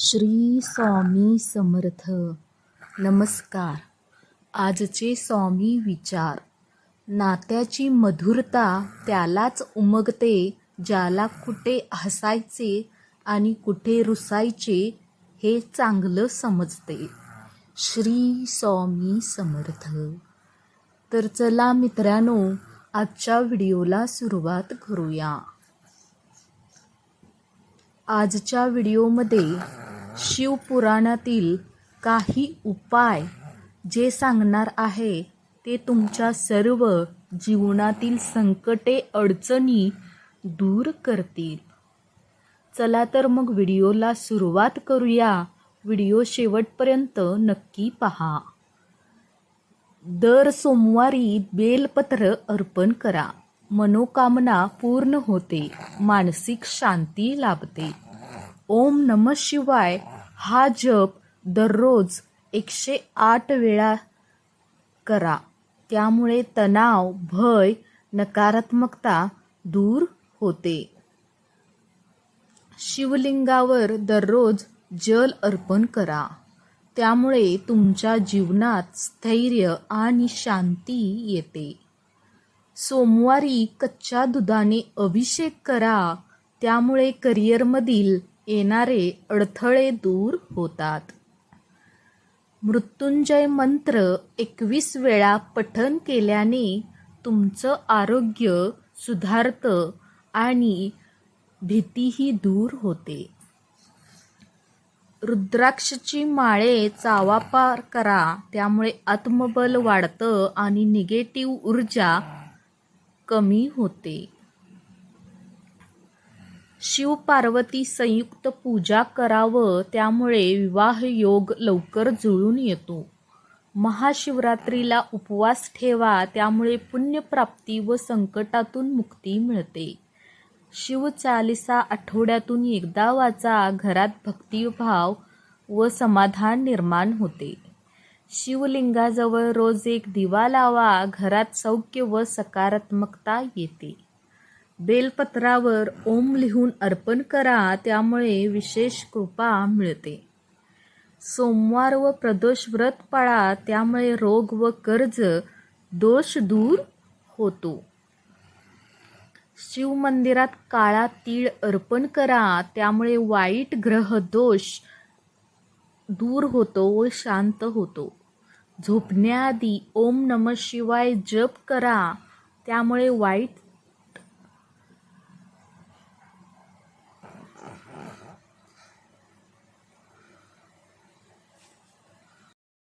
श्री स्वामी समर्थ. नमस्कार. आजचे स्वामी विचार. नात्याची मधुरता त्यालाच उमगते ज्याला कुठे हसायचे आणि कुठे रुसायचे हे चांगलं समजते. श्री स्वामी समर्थ. तर चला मित्रांनो आजच्या व्हिडिओला सुरुवात करूया. आजच्या व्हिडिओमध्ये शिवपुराणातील काही उपाय जे सांगणार आहे ते तुमच्या सर्व जीवनातील संकटे अडचणी दूर करतील. चला तर मग व्हिडिओला सुरुवात करूया. व्हिडिओ शेवटपर्यंत नक्की पहा. दर सोमवारी बेलपत्र अर्पण करा. मनोकामना पूर्ण होते. मानसिक शांती लाभते. ओम नम शिवाय हा जप दररोज एकशे आठ वेळा करा. त्यामुळे तणाव भय नकारात्मकता दूर होते. शिवलिंगावर दररोज जल अर्पण करा. त्यामुळे तुमच्या जीवनात स्थैर्य आणि शांती येते. सोमवारी कच्च्या दुधाने अभिषेक करा. त्यामुळे करिअरमधील येणारे अडथळे दूर होतात. मृत्युंजय मंत्र एकवीस वेळा पठन केल्याने तुमचं आरोग्य सुधारतं आणि भीतीही दूर होते. रुद्राक्षची माळे चावापार करा त्यामुळे आत्मबल वाढतं आणि निगेटिव्ह ऊर्जा कमी होते. शिव पार्वती संयुक्त पूजा करावं त्यामुळे विवाह योग लवकर जुळून येतो. महाशिवरात्रीला उपवास ठेवा त्यामुळे पुण्यप्राप्ती व संकटातून मुक्ती मिळते. शिवचालिसा आठवड्यातून एकदा वाचा घरात भक्तिभाव व समाधान निर्माण होते. शिवलिंगाजवळ रोज एक दिवा लावा घरात सौख्य व सकारात्मकता येते. बेलपत्रावर ओम लिहून अर्पण करा त्यामुळे विशेष कृपा मिळते. सोमवार व प्रदोष व्रत पाळा त्यामुळे रोग व कर्ज दोष दूर होतो. शिव मंदिरात काळा तीळ अर्पण करा त्यामुळे वाईट ग्रह दोष दूर होतो व शांत होतो. झोपण्याआधी ओम नम शिवाय जप करा त्यामुळे वाईट